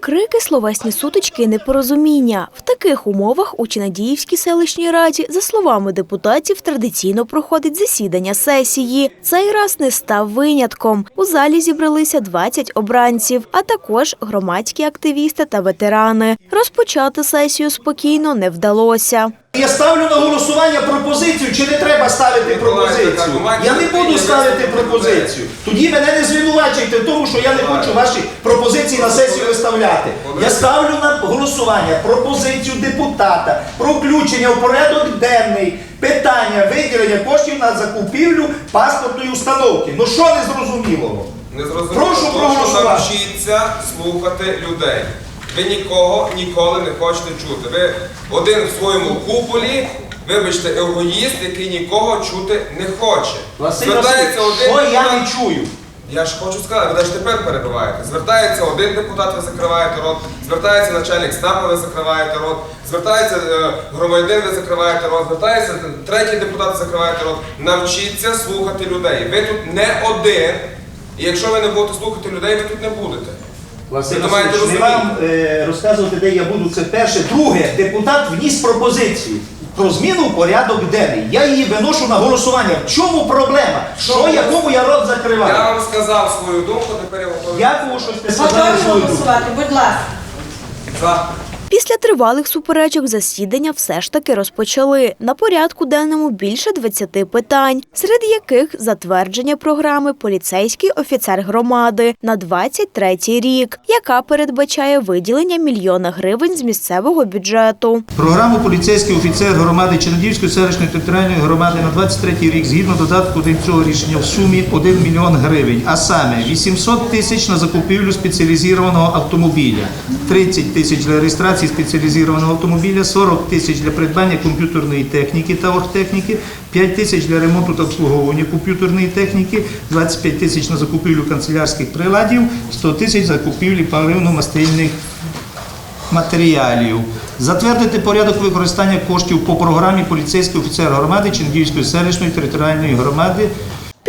Крики, словесні сутички, і непорозуміння. В таких умовах у Чинадіївській селищній раді, за словами депутатів, традиційно проходить засідання сесії. Цей раз не став винятком. У залі зібралися 20 обранців, а також громадські активісти та ветерани. Розпочати сесію спокійно не вдалося. Я ставлю на голосування пропозицію, чи не треба ставити пропозицію. Я не буду ставити пропозицію. Тоді мене не звинувачуйте в тому, що я не хочу ваші пропозиції на сесію виставляти. Я ставлю на голосування пропозицію депутата про включення в порядок денний питання виділення коштів на закупівлю паспортної установки. Ну що не зрозумілого? Не зрозуміло, Прошу проголосувати. навчіться слухати людей. Ви нікого ніколи не хочете чути. Ви один в своєму куполі, вибачте, егоїст, який нікого чути не хоче. Василь Звертається Васильович, один що я депутат- не чую? Я ж хочу сказати, ви навіть тепер перебуваєте. Звертається один депутат, ви закриваєте рот, звертається начальник СНАПа, ви закриваєте рот, звертається е, громадянин, ви закриваєте рот, звертається третій депутат, ви закриваєте рот. Навчіться слухати людей. Ви тут не один. І якщо ви не будете слухати людей, ви тут не будете. Василь Ви маєте Васильович, не розуміти. вам е, розказувати, де я буду, це перше. Друге, депутат вніс пропозицію про зміну в порядок денний. Я її виношу на голосування. В чому проблема? Що, якому я рот закриваю? Я вам сказав свою думку, тепер я готовий. Дякую, щось ви сказав. Готові свою думку. голосувати, будь ласка. За. Після тривалих суперечок засідання все ж таки розпочали. На порядку денному більше 20 питань, серед яких затвердження програми Поліцейський офіцер громади на 23 рік, яка передбачає виділення мільйона гривень з місцевого бюджету. Програму поліцейський офіцер громади Чернігівської селищної територіальної громади на 23 рік згідно додатку до цього рішення в сумі 1 мільйон гривень, а саме 800 тисяч на закупівлю спеціалізованого автомобіля, 30 тисяч для реєстрації спеціалізованого автомобіля, 40 тисяч для придбання комп'ютерної техніки та оргтехніки, 5 тисяч для ремонту та обслуговування комп'ютерної техніки, 25 тисяч на закупівлю канцелярських приладів, 100 тисяч закупівлі паливно-мастильних матеріалів. Затвердити порядок використання коштів по програмі поліцейський офіцер громади Чингівської селищної територіальної громади.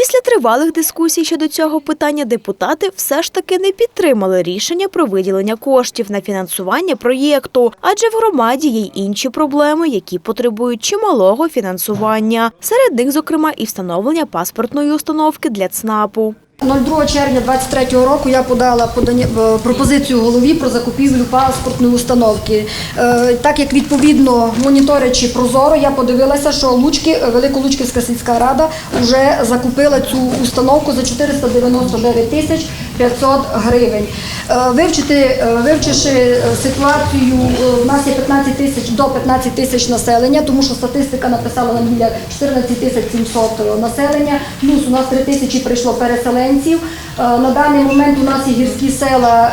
Після тривалих дискусій щодо цього питання депутати все ж таки не підтримали рішення про виділення коштів на фінансування проєкту, адже в громаді є й інші проблеми, які потребують чималого фінансування. Серед них, зокрема, і встановлення паспортної установки для ЦНАПу. 02 червня 2023 року я подала е, пропозицію голові про закупівлю паспортної установки. Е, Так як відповідно моніторячи прозоро, я подивилася, що Луцьки, е, Великолуцьківська сільська рада вже закупила цю установку за 499 тисяч 500 гривень. Вивчити, вивчивши ситуацію, в нас є 15 тисяч до 15 тисяч населення, тому що статистика написала нам біля 14 тисяч 700 населення, плюс у нас 3 тисячі прийшло переселенців. Е, На даний момент у нас є гірські села,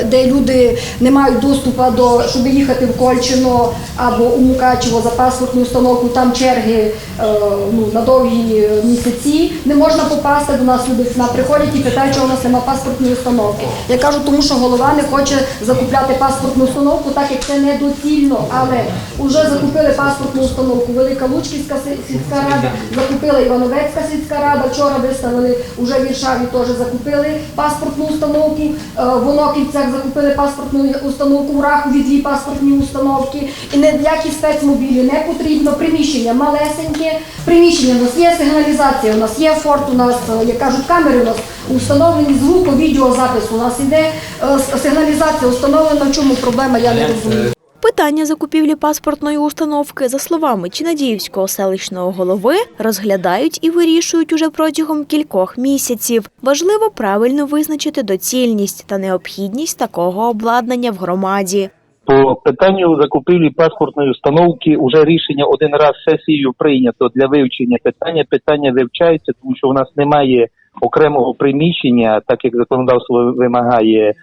е, де люди не мають доступу до, щоб їхати в Кольчино або у Мукачево за паспортну установку, там черги е, ну, на довгі місяці. Не можна попасти до нас люди приходять і питають, чого у нас немає паспортної установки. Я кажу, тому що голова не хоче закупляти паспортну установку, так як це недоцільно. Але вже закупили паспортну установку. Велика Лучківська сільська рада, закупила Івановецька сільська рада. Вчора виставили уже в Іршаві теж закупили паспортну установку. Е, В Оноківцях закупили паспортну установку, в Рахові дві паспортні установки. І ніякі спецмобілі не потрібно. Приміщення малесеньке. Приміщення у нас є сигналізація, у нас є форт, у нас, е, як кажуть, камери у нас установлені, звуко, відеозапис у нас іде. Е, Сигналізація установлена. В чому проблема, я не розумію. Питання закупівлі паспортної установки, за словами Чинадіївського селищного голови, розглядають і вирішують уже протягом кількох місяців. Важливо правильно визначити доцільність та необхідність такого обладнання в громаді. По питанню закупівлі паспортної установки вже рішення один раз сесією прийнято для вивчення питання. Питання вивчається, тому що у нас немає окремого приміщення, так як законодавство вимагає,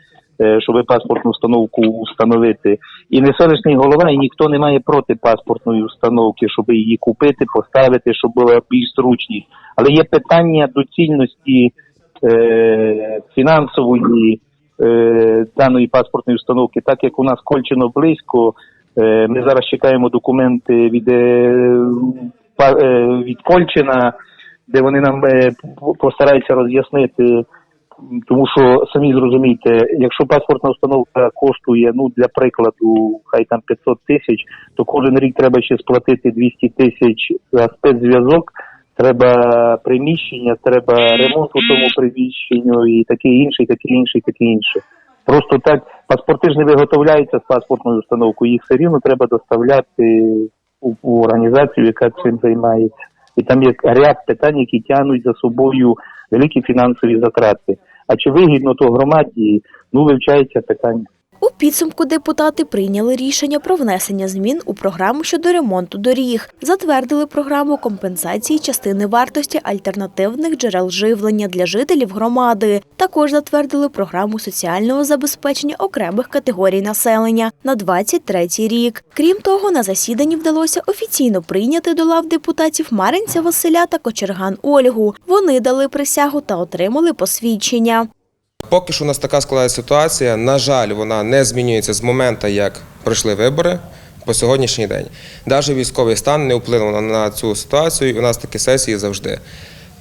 щоб паспортну установку встановити. І не селищний голова, і ніхто не має проти паспортної установки, щоб її купити, поставити, щоб була більш зручність. Але є питання доцільності е, фінансової е, даної паспортної установки, так як у нас Кольчино близько, е, ми зараз чекаємо документи від, е, е, від Кольчина, де вони нам е, постараються роз'яснити Тому що самі зрозумієте, якщо паспортна установка коштує, ну для прикладу, хай там 500 тисяч, то кожен рік треба ще сплатити 200 тисяч за спецзв'язок. Треба приміщення, треба ремонт у тому приміщенню і таке інше, і таке інше, і таке інше. Просто так паспорти ж не виготовляються з паспортною установкою, їх все рівно треба доставляти у, у організацію, яка цим займається. І там є ряд питань, які тягнуть за собою великі фінансові затрати. А чи вигідно то громаді? Ну вивчається питання. У підсумку депутати прийняли рішення про внесення змін у програму щодо ремонту доріг, затвердили програму компенсації частини вартості альтернативних джерел живлення для жителів громади. Також затвердили програму соціального забезпечення окремих категорій населення на 23 рік. Крім того, на засіданні вдалося офіційно прийняти до лав депутатів Маринця Василя та Кочерган Ольгу. Вони дали присягу та отримали посвідчення. Поки що у нас така складається ситуація. На жаль, вона не змінюється з моменту, як пройшли вибори по сьогоднішній день. Навіть військовий стан не вплинув на- на цю ситуацію, і у нас такі сесії завжди.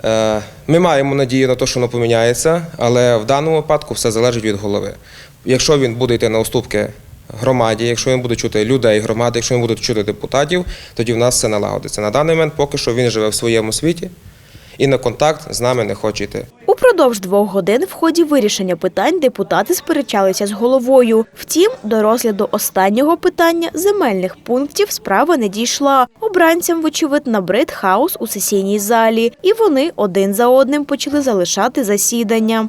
Е, Ми маємо надію на те, що воно поміняється, але в даному випадку все залежить від голови. Якщо він буде йти на уступки громаді, якщо він буде чути людей громади, якщо він буде чути депутатів, тоді в нас все налагодиться. На даний момент поки що він живе в своєму світі і на контакт з нами не хоче йти. Упродовж двох годин в ході вирішення питань депутати сперечалися з головою. Втім, до розгляду останнього питання земельних пунктів справа не дійшла. Обранцям, вочевидь, набрид хаос у сесійній залі, і вони один за одним почали залишати засідання.